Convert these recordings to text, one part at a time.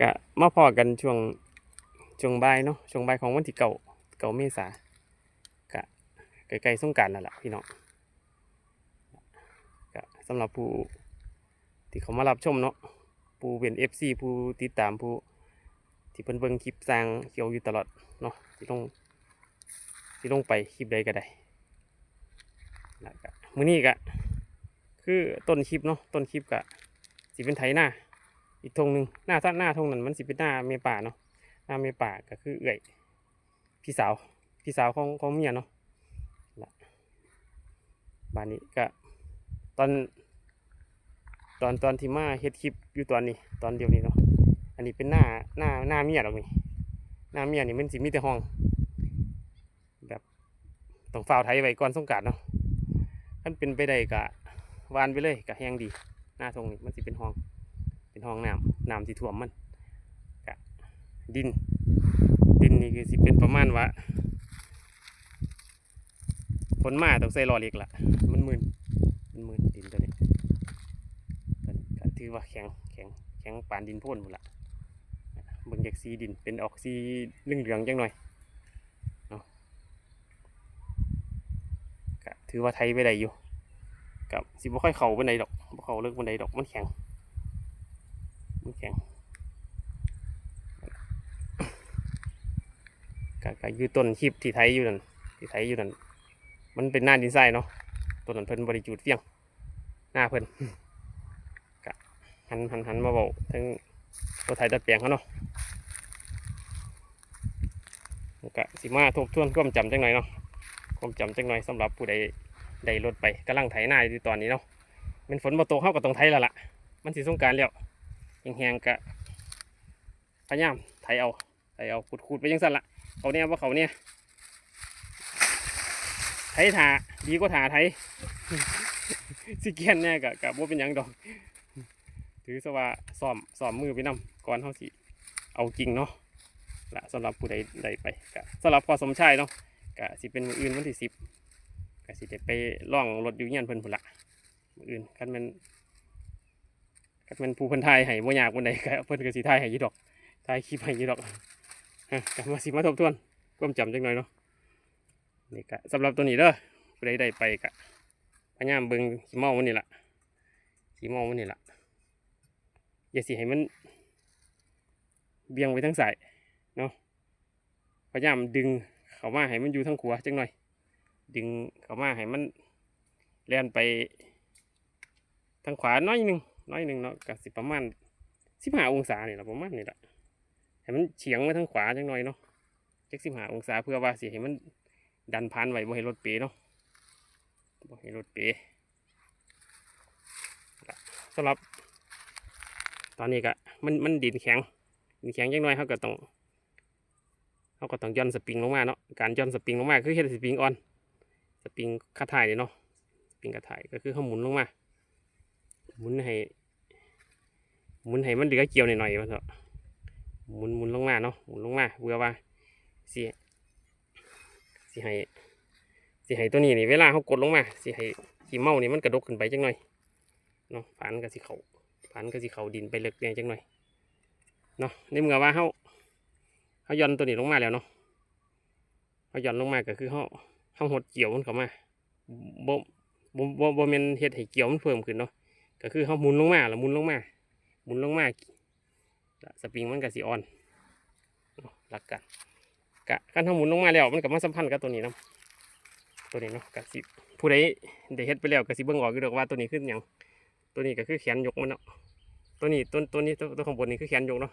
ก็มาพอกันช่วงช่วงบ่ายเนาะช่วงบ่ายของวันที่เก่าเก่าเมษากะใกล้ๆสงการนั่นแหละพี่น้องก็สำหรับผู้ที่เขามารับชมเนาะผู้เป็นเอฟซีผู้ติดตามผู้ที่เพิ่นเบิ่งคลิปสร้างเขียวอยู่ตลอดเนาะที่ลงที่ลงไปคลิปใดก็ได้แล้วก็มื้อนี้ก็คือต้นคลิปเนาะต้นคลิปก็สิเป็นไถหน้า อีกธงหนึ่งหน้าท่าหน้าธงนั้นมันสิเป็นหน้าเมียป่าเนาะหน้าเมียป่าก็คือเอื่อยพี่สาวพี่สาวของของเมียเนาะบ้านนี้ก็ตอนตอนตอนที่มาเฮ็ดคลิปอยู่ตอนนี้ตอนเดียวนี้เนาะอันนี้เป็นหน้าหน้าหน้าเมียหรอกนี่หน้าเมียนี่มันสิมีแต่ห้อง แบบต้องฝ้าวไทยไว้ก่อนสงการเนาะมันเป็นไปได้กะวานไปเลยกะแห้งดี หน้าทงนี่มันสิเป็นห้อง เป็นห้องน้ำน้ำที่ท่วมมันกะดิน ดินนี่คือสิเป็นประมาณว่าฝนมาต้องใส่รอเล็กละมันมึนมันมึนดินตัวนี้ตัวนี้ก็ถือว่าแข็งแข็งแข็งปานดินพ่นหมดละเบิ่งจากสีดินเป็นออกสีเหลืองๆจังหน่อยเนาะก็ถือว่าไทยไปได้อยู่กับสิบ่ค่อยเข่าไปไหนดอกบ่เข่าเลิกไปไหนดอกมันแข็ง แข็งก็ก็อยู่ต้นคลิปที่ไทยอยู่นั่นที่ไทยอยู่นั่นมันเป็นหน้าดินทรายเนาะต้นนั้นเพิ่นบริจูดเฟี้ยง หน้าเพิ่นก็หันหันหันมาเบาทั้งตัวไทยตัดแปลงเขาเนาะก็สิมาทบทวนความจำจังหน่อยเนาะความจำจังหน่อยสำหรับผู้ใดได้รถไปกำลังไถนาอยู่ตอนนี้เนาะแมันฝนมาตกเข้ากับตรงไทยแล้วล่ะ มันสิสงการแล้ว แห้งๆกะพยายามไถเอาไถเอาขุดๆไปยังสั่นละเขาเนี่ยว่าเขาเนี่ยไถถาดีก็ถาไถสิเกียนเนี่ยกะกะบ่เป็นยังดอก ถือซะว่าซ้อมซ้อมมือไปนำก่อนเฮาสิเอาจริงเนาะละสำหรับผู้ใดใดไปกะสำหรับพอสมชายเนาะกะสิเป็นมืออื่นวันที่สิบกะสิได้ไปล่องรถอยู่เงี้ยเพิ่นพุ่นละมืออื่นคันมัน ก็เป็นผู้เพิ่นทายให้บ่ยากปานใดก็เพิ่นก็สิทายให้อยู่ดอกทายคลิปให้อยู่ดอกฮะก็มาสิมาทบทวนความจำจักหน่อยเนาะนี่ก็สำหรับตัวนี้เด้อผู้ใดได้ไปก็พยายามเบิ่งขี้เมามันนี่ล่ะขี้เมามันนี่ล่ะอย่าสิให้มันเบี่ยงไปทางสายเนาะพยายามดึงเขามาให้มันอยู่ทางขวาจักหน่อย ดึงเขามาให้มันแล่นไปทางขวาน้อยนึง น้อยหนึ่งเนาะก็สิประมาณสิบห้าองศาเนี่ยละประมาณนี่แหละให้มันเฉียงไปทางขวาจังหน่อยเนาะจักสิบห้าองศาเพื่อว่าสิให้มันดันพันไว้บ่ให้รถเป๋เนาะบ่ให้รถเป๋สำหรับ ตอนนี้ก็มันมันดินแข็งดินแข็งจังหน่อยเขาก็ต้องเขาก็ต้องย่อนสปริงลงมาเนาะการย่อนสปริงลงมาคือเฮ็ดสปริงอ่อนสปริงคาถ่ายนี่เนาะสปริงคาถ่ายก็คือเขาหมุนลงมา หมุนให้หมุนให้มันเหลือเกี่ยวหน่อยๆมันเถอะหมุนหมุนลงมาเนาะหมุนลงมาเพื่อว่าสิสิให้สิให้ตัวนี้นี่เวลาเขากดลงมาสิให้ขี้เมานี่มันกระดกขึ้นไปจังหน่อยเนาะผานก็สิเขาผานก็สิเขาดินไปเล็กเนี่ยจังหน่อยเนาะในเมื่อว่าเขาเขาย่อนตัวนี้ลงมาแล้วเนาะเขาย่อนลงมาก็คือเขาเขาหดเกี่ยวมันเข้ามาบ่บ่บ่บ่แม่นเฮ็ดให้เกี่ยวมันเพิ่มขึ้นเนาะ ก็คือเขาหมุนลงมาแล้วหมุนลงมาหมุนลงมาสปริงมันก็สิออนหลักการกะการทำหมุนลงมาแล้วมันก็มาสัมพันธ์กับตัวนี้นะตัวนี้เนาะกะสิผู้ใดได้เฮ็ดไปแล้วก็สิเบิ่งออกอยู่ดอกว่าตัวนี้คือหยังตัวนี้ก็คือแขนยกมันเนาะตัวนี้ตัวตัวนี้ตัวข้างบนนี่คือแขนยกเนาะ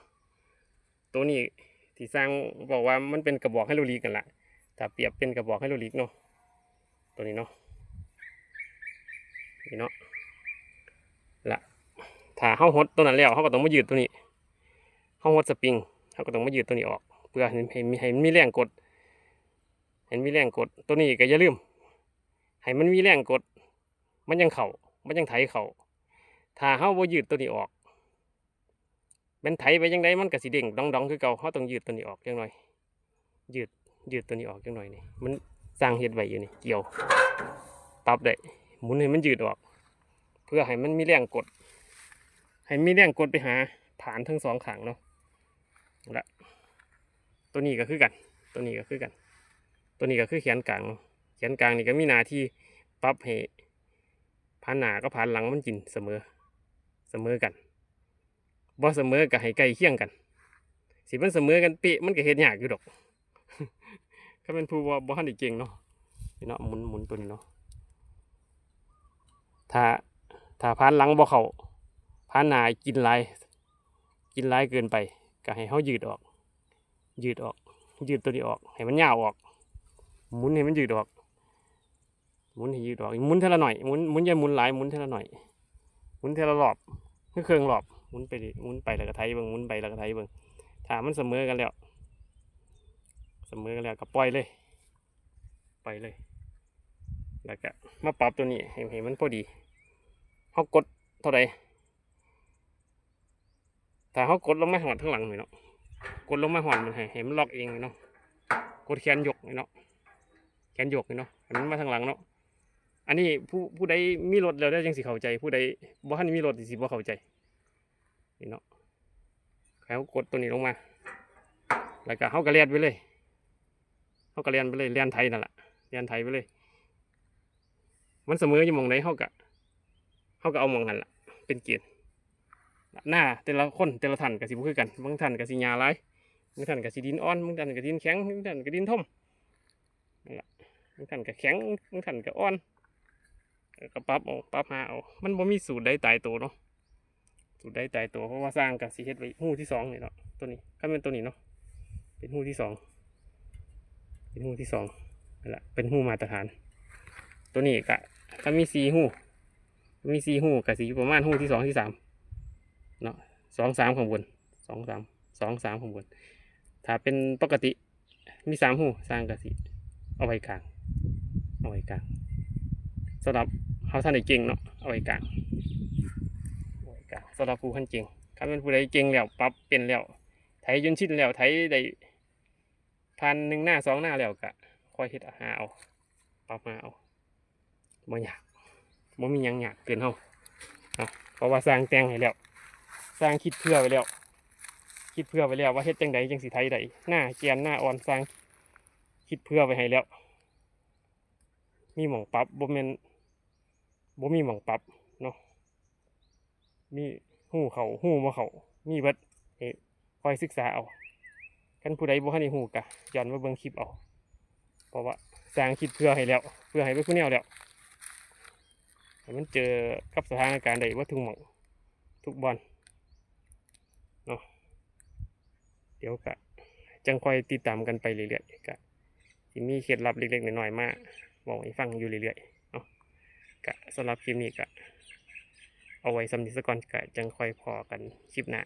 ตัวนี้ที่สร้างบอกว่ามันเป็นกระบอกให้ลูลีกันละถ้าเปรียบเป็นกระบอกให้ลูลีกเนาะตัวนี้เนาะนี่เนาะ ถ้าเขาหดตัวนั้นแล้วเขาก็ต้องมายืดตัวนี้เขาหดสปริงเขาก็ต้องมายืดตัวนี้ออก เพื่อให้ให้มีให้มันมีแรงกดเห็นมีแรงกดตัวนี้ก็อย่าลืมให้มันมีแรงกด มันยังเข่ามันยังไถเข่าถ้าเขาบ่ยืดตัวนี้ออกเป็นไถไปยังไงมันก็สิเด้งดองดองๆคือเก่าเขาต้องยืดตัวนี้ออกจังหน่อย ยืดยืดตัวนี้ออกจังหน่อยนี่มันสร้างเห็ดไว้อยู่นี่เกี่ยวปรับได้หมุนให้มันยืดออก เพื่อให้มันมีแรงกด ให้มีแรงกดไปหาฐานทั้งสองขางเนาะละตัวนี้ก็คือกัน ตัวนี้ก็คือกัน ตัวนี้ก็คือแขนกลางเนาะแขนกลางนี่ก็มีหน้าที่ปรับให้ผ่านหน้าก็ผ่านหลังมันกินเสมอเสมอกันบ่เสมอก็ให้ใกล้เคียงกัน สิมันเสมอกันเป๊ะมันก็เฮ็ดยากอยู่ดอกถ้าเป็นผู้บ่บ่ทันได้เก่งเนาะนี่เนาะหมุนหมุนตัวนี้เนาะถ้าถ้าผ่านหลังบ่เข้า ผ่านหนากินหลายกินหลายเกินไปก็ให้เฮายืดออก ยืดออก ยืดตัวนี้ออก ให้มันยาวออก หมุนให้มันยืดออก หมุนให้ยืดออก หมุนเท่าละหน่อย หมุนหมุนอย่าหมุนหลาย หมุนเท่าละหน่อย หมุนเท่าละรอบคือเครื่องรอบ หมุนไป หมุนไปแล้วก็ไทยเบิ่งหมุนไปแล้วก็ไทยเบิ่งถามันเสมอกันแล้ว เสมอกันแล้วก็ปล่อยเลย ปล่อยเลย แล้วก็มาปรับตัวนี้ให้ให้มันพอดีเขากดเท่าไหร่ ถ้าเขากดลงมาหอดข้างหลังหน่อยเนาะกดลงมาหอนมันให้ให้มันล็อกเองเนาะกดแขนยกเนาะแขนยกเนาะให้มันมาทางหลังเนาะอันนี้ผู้ผู้ใดมีรถแล้วได้จังสิเข้าใจ ผู้ใดบ่ทันมีรถสิบ่เข้าใจนี่เนาะเขากดตัวนี้ลงมา แล้วก็เขาก็เลียนไปเลยเขาก็เลียนไปเลยเลียนไทยนั่นแหละเลียนไทยไปเลย มันเสมออยู่มองไหนเขาก็เขาก็เอามองหันละเป็นเกียรติ หน้าแต่ละคนแต่ละท่านก็สิบ่คือกันบางท่านก็สิหญ้าหลายบางท่านก็สิดินอ่อนบางท่านก็ดินแข็งบางท่านก็ดินท่มนั่นแหละบางท่านก็แข็งบางท่านก็อ่อนก็ปรับเอาปรับหาเอามันบ่มีสูตรใดตายตัวเนาะสูตรใดตายตัวเพราะว่าสร้างกับสิเฮ็ดไว้หูที่สองนี่เนาะตัวนี้ถ้าเป็นตัวนี้เนาะเป็นหูที่สองเป็นหูที่สองนั่นแหละเป็นหูมาตรฐาน ตัวนี้ก็ถ้ามีสี่หูมีสี่หูก็สิอยู่ประมาณหูที่สองที่สาม เนาะสองสามข้างบนสองสามสองสามข้างบน ถ้าเป็นปกติมีสามหูสร้างกะสิเอาไว้กลางเอาไว้กลางสำหรับเขาท่านไหนเก่งเนาะเอาไว้กลางเอาไว้กลางสำหรับผู้ท่านเก่งถ้าเป็นผู้ใดเก่งแล้วปรับเป็นแล้วไถจนชินแล้วไถได้พันหนึ่งหน้าสองหน้าแล้วก็ค่อยเฮ็ดหาเอาปรับมาเอาบ่ยากบ่มียังอยากเกินเฮาเนาะเพราะว่าสร้างแต่งให้แล้ว สร้างคิดเพื่อไว้แล้ว คิดเพื่อไว้แล้วว่าเฮ็ดจังใดจังสิไทยใดหน้าเกียนหน้าอ่อนสร้างคิดเพื่อไว้ให้แล้ว มีหม่องปรับบ่แม่นบ่มีหม่องปรับเนาะมีหูเขาหูบ่เขามีเบิดให้คอยศึกษาเอาคันผู้ใดบ่ทันได้ฮู้กะย้อนมาเบิ่งคลิปเอาเพราะว่าสร้างคิดเพื่อให้แล้ว เพื่อให้ไปผู้แนวแล้วมันเจอกับสถานการณ์ใดว่าทุกหม่องทุกบอล เดี๋ยวกะจังคอยติดตามกันไปเรื่อยๆกะที่มีเคล็ดลับเล็กๆน้อยๆมาบอกให้ฟังอยู่เรื่อยๆเนาะกะสำหรับคลิปนี้กะเอาไว้สำหรับนิสก่อนกะจังคอยพอกันคลิปหน้า